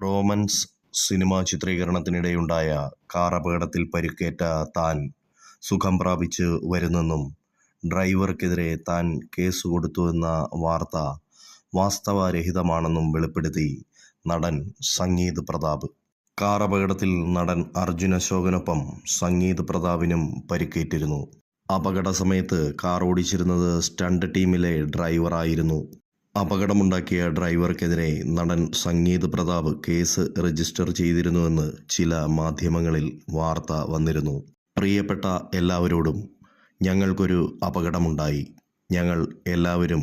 Romance cinema ചിത്രീകരണത്തിനിടെയുണ്ടായ car അപകടത്തിൽ പരിക്കേറ്റ താൻ സുഖം പ്രാപിച്ച് വരുന്നെന്നും ഡ്രൈവർക്കെതിരെ താൻ കേസ് കൊടുത്തുവെന്ന വാർത്ത വാസ്തവരഹിതമാണെന്നും വെളിപ്പെടുത്തി നടൻ സംഗീത് പ്രതാപ്. കാർ അപകടത്തിൽ നടൻ അർജുൻ അശോകനൊപ്പം സംഗീത് പ്രതാപിനും പരിക്കേറ്റിരുന്നു. അപകടസമയത്ത് കാർ ഓടിച്ചിരുന്നത് സ്റ്റണ്ട് ടീമിലെ ഡ്രൈവറായിരുന്നു. അപകടമുണ്ടാക്കിയ ഡ്രൈവർക്കെതിരെ നടൻ സംഗീത് പ്രതാപ് കേസ് രജിസ്റ്റർ ചെയ്തിരുന്നുവെന്ന് ചില മാധ്യമങ്ങളിൽ വാർത്ത വന്നിരുന്നു. പ്രിയപ്പെട്ട എല്ലാവരോടും ഞങ്ങൾക്കൊരു അപകടമുണ്ടായി. ഞങ്ങൾ എല്ലാവരും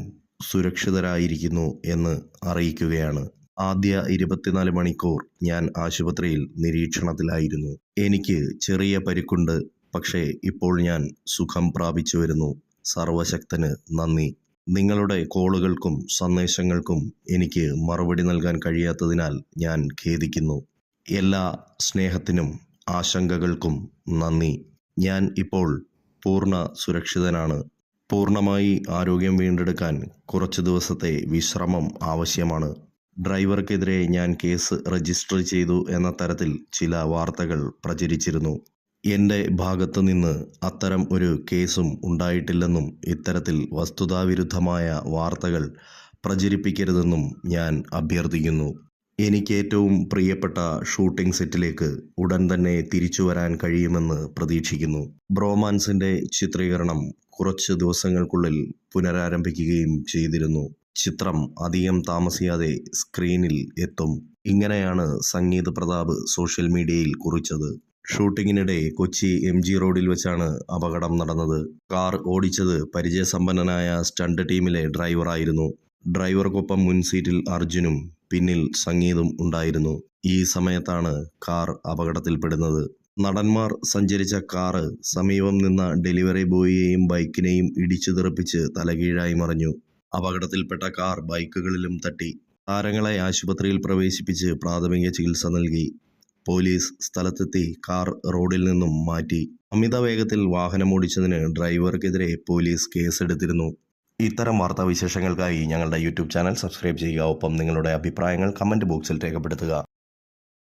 സുരക്ഷിതരായിരിക്കുന്നു എന്ന് അറിയിക്കുകയാണ്. ആദ്യ ഇരുപത്തിനാല് മണിക്കൂർ ഞാൻ ആശുപത്രിയിൽ നിരീക്ഷണത്തിലായിരുന്നു. എനിക്ക് ചെറിയ പരിക്കുണ്ട് പക്ഷേ ഇപ്പോൾ ഞാൻ സുഖം പ്രാപിച്ചു വരുന്നു. സർവശക്തന് നന്ദി. നിങ്ങളുടെ കോളുകൾക്കും സന്ദേശങ്ങൾക്കും എനിക്ക് മറുപടി നൽകാൻ കഴിയാത്തതിനാൽ ഞാൻ ഖേദിക്കുന്നു. എല്ലാ സ്നേഹത്തിനും ആശങ്കകൾക്കും നന്ദി. ഞാൻ ഇപ്പോൾ പൂർണ സുരക്ഷിതനാണ്. പൂർണമായി ആരോഗ്യം വീണ്ടെടുക്കാൻ കുറച്ച് ദിവസത്തെ വിശ്രമം ആവശ്യമാണ്. ഡ്രൈവർക്കെതിരെ ഞാൻ കേസ് രജിസ്റ്റർ ചെയ്തു എന്ന തരത്തിൽ ചില വാർത്തകൾ പ്രചരിച്ചിരുന്നു. എന്റെ ഭാഗത്തു നിന്ന് അത്തരം ഒരു കേസും ഉണ്ടായിട്ടില്ലെന്നും ഇത്തരത്തിൽ വസ്തുതാവിരുദ്ധമായ വാർത്തകൾ പ്രചരിപ്പിക്കരുതെന്നും ഞാൻ അഭ്യർത്ഥിക്കുന്നു. എനിക്കേറ്റവും പ്രിയപ്പെട്ട ഷൂട്ടിംഗ് സെറ്റിലേക്ക് ഉടൻ തന്നെ തിരിച്ചു വരാൻ കഴിയുമെന്ന് പ്രതീക്ഷിക്കുന്നു. ബ്രോമാൻസിന്റെ ചിത്രീകരണം കുറച്ച് ദിവസങ്ങൾക്കുള്ളിൽ പുനരാരംഭിക്കുകയും ചെയ്തിരുന്നു. ചിത്രം അധികം താമസിയാതെ സ്ക്രീനിൽ എത്തും. ഇങ്ങനെയാണ് സംഗീത് പ്രതാപ് സോഷ്യൽ മീഡിയയിൽ കുറിച്ചത്. ഷൂട്ടിംഗിനിടെ കൊച്ചി എം ജി റോഡിൽ വെച്ചാണ് അപകടം നടന്നത്. കാർ ഓടിച്ചത് പരിചയസമ്പന്നനായ സ്റ്റണ്ട് ടീമിലെ ഡ്രൈവറായിരുന്നു. ഡ്രൈവർക്കൊപ്പം മുൻ സീറ്റിൽ അർജുനും പിന്നിൽ സംഗീതും ഉണ്ടായിരുന്നു. ഈ സമയത്താണ് കാർ അപകടത്തിൽപ്പെടുന്നത്. നടന്മാർ സഞ്ചരിച്ച കാറ് സമീപം നിന്ന ഡെലിവറി ബോയിയെയും ബൈക്കിനെയും ഇടിച്ചു തെറിപ്പിച്ച് തലകീഴായി മറിഞ്ഞു. അപകടത്തിൽപ്പെട്ട കാർ ബൈക്കുകളിലും തട്ടി. താരങ്ങളെ ആശുപത്രിയിൽ പ്രവേശിപ്പിച്ച് പ്രാഥമിക ചികിത്സ നൽകി. പോലീസ് സ്ഥലത്തെത്തി കാർ റോഡിൽ നിന്നും മാറ്റി. അമിത അമിതവേഗത്തിൽ വാഹനമോടിച്ചതിന് ഡ്രൈവർക്കെതിരെ പോലീസ് കേസെടുത്തിരുന്നു. ഇത്തരം വാർത്താവിശേഷങ്ങൾക്കായി ഞങ്ങളുടെ യൂട്യൂബ് ചാനൽ സബ്സ്ക്രൈബ് ചെയ്യുക. ഒപ്പം നിങ്ങളുടെ അഭിപ്രായങ്ങൾ കമന്റ് ബോക്സിൽ രേഖപ്പെടുത്തുക.